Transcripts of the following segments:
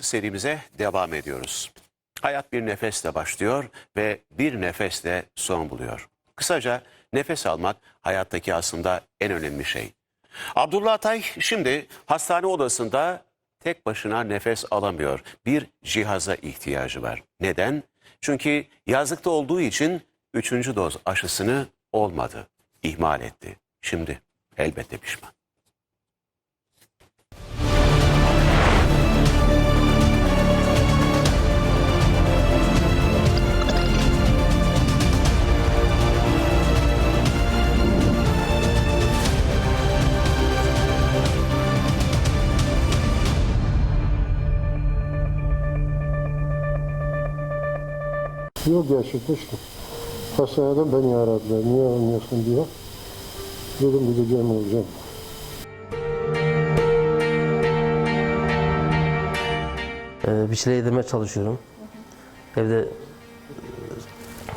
Serimize devam ediyoruz. Hayat bir nefesle başlıyor ve bir nefesle son buluyor. Kısaca nefes almak hayattaki aslında en önemli şey. Abdullah Atay şimdi hastane odasında tek başına nefes alamıyor. Bir cihaza ihtiyacı var. Neden? Çünkü yazlıkta olduğu için üçüncü doz aşısını olmadı. İhmal etti. Şimdi elbette pişman. Yok gerçekleşti. Hastaneden beni aradılar. Niye almıyorsun diye. Dedim gideceğim olacağım. Ee, bir şeyler yedirmeye çalışıyorum. Evde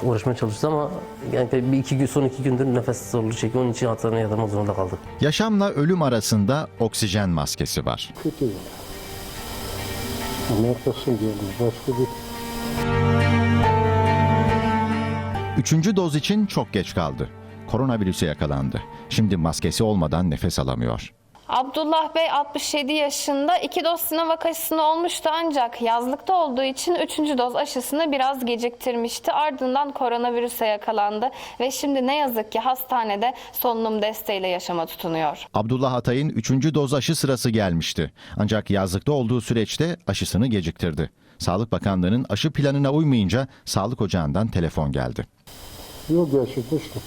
e, uğraşmaya çalıştım ama yani bir iki gün son iki gündür nefes zorluğu çekiyor. Onun için hastaneye yatırmak zorunda kaldık. Yaşamla ölüm arasında oksijen maskesi var. Kötü yani. Nefesim geldi. Başka bir Üçüncü doz için çok geç kaldı. Koronavirüse yakalandı. Şimdi maskesi olmadan nefes alamıyor. Abdullah Bey 67 yaşında. iki doz Sinovac aşısını olmuştu ancak yazlıkta olduğu için 3. doz aşısını biraz geciktirmişti. Ardından koronavirüse yakalandı ve şimdi ne yazık ki hastanede solunum desteğiyle yaşama tutunuyor. Abdullah Atay'ın üçüncü doz aşı sırası gelmişti. Ancak yazlıkta olduğu süreçte aşısını geciktirdi. Sağlık Bakanlığı'nın aşı planına uymayınca sağlık ocağından telefon geldi. yok gerçekleşti.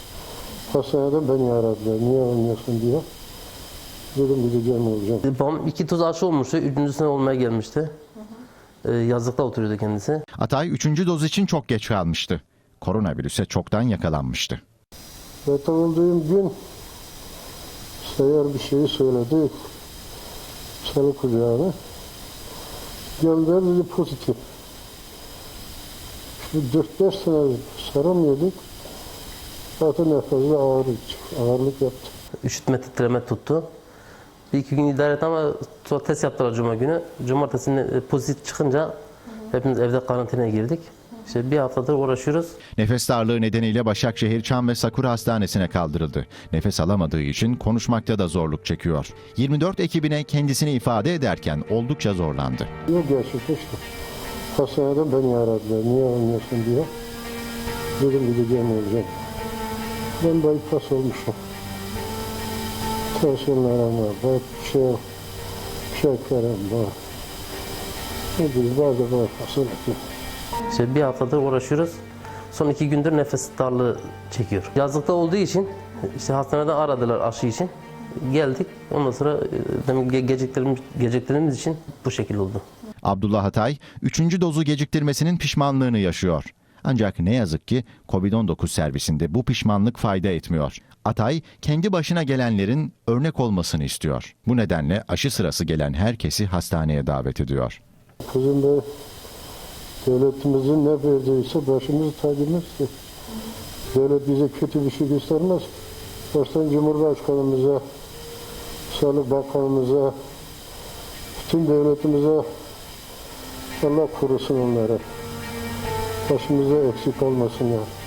Hastaneden beni aradılar. Niye almıyorsun diye. Dedim gideceğim olacağım. Ee, Babam iki doz aşı olmuştu. Üçüncüsüne olmaya gelmişti. Ee, yazlıkta oturuyordu kendisi. Atay üçüncü doz için çok geç kalmıştı. Koronavirüse çoktan yakalanmıştı. Yatak olduğum gün seyyar bir şeyi söyledi. Salı kucağına. Geldiler dedi pozitif. Şimdi 4-5 sene saramıyorduk. Zaten nefesde ağırlık, ağırlık yaptı. Üşütme titreme tuttu. Bir iki gün idare etti ama sonra test yaptılar cuma günü. Cumartesi e, pozitif çıkınca hepimiz evde karantinaya girdik. İşte bir haftadır uğraşıyoruz. Nefes darlığı nedeniyle Başakşehir Çam ve Sakura Hastanesi'ne kaldırıldı. Nefes alamadığı için konuşmakta da zorluk çekiyor. 24 ekibine kendisini ifade ederken oldukça zorlandı. Yok gerçekleşti. Hastaneden beni aradılar. Niye almıyorsun diye. Dedim gideceğim olacağım. Ben bypass olmuşum. Tansiyonlarım var. Bak şey, şekerim var. Ne bileyim bazı bypass'ın ettim. İşte bir haftadır uğraşıyoruz. Son iki gündür nefes darlığı çekiyor. Yazlıkta olduğu için işte hastanede aradılar aşı için. Geldik. Ondan sonra e, demin ge- geciktirdiğimiz için bu şekil oldu. Abdullah Atay, üçüncü dozu geciktirmesinin pişmanlığını yaşıyor. Ancak ne yazık ki Covid-19 servisinde bu pişmanlık fayda etmiyor. Atay, kendi başına gelenlerin örnek olmasını istiyor. Bu nedenle aşı sırası gelen herkesi hastaneye davet ediyor. Kızım da devletimizin ne verdiyse başımızı tacımız ki. Devlet bize kötü bir şey göstermez. Baştan Cumhurbaşkanımıza, Sağlık Bakanımıza, bütün devletimize Allah korusun onları. Başımıza eksik olmasınlar.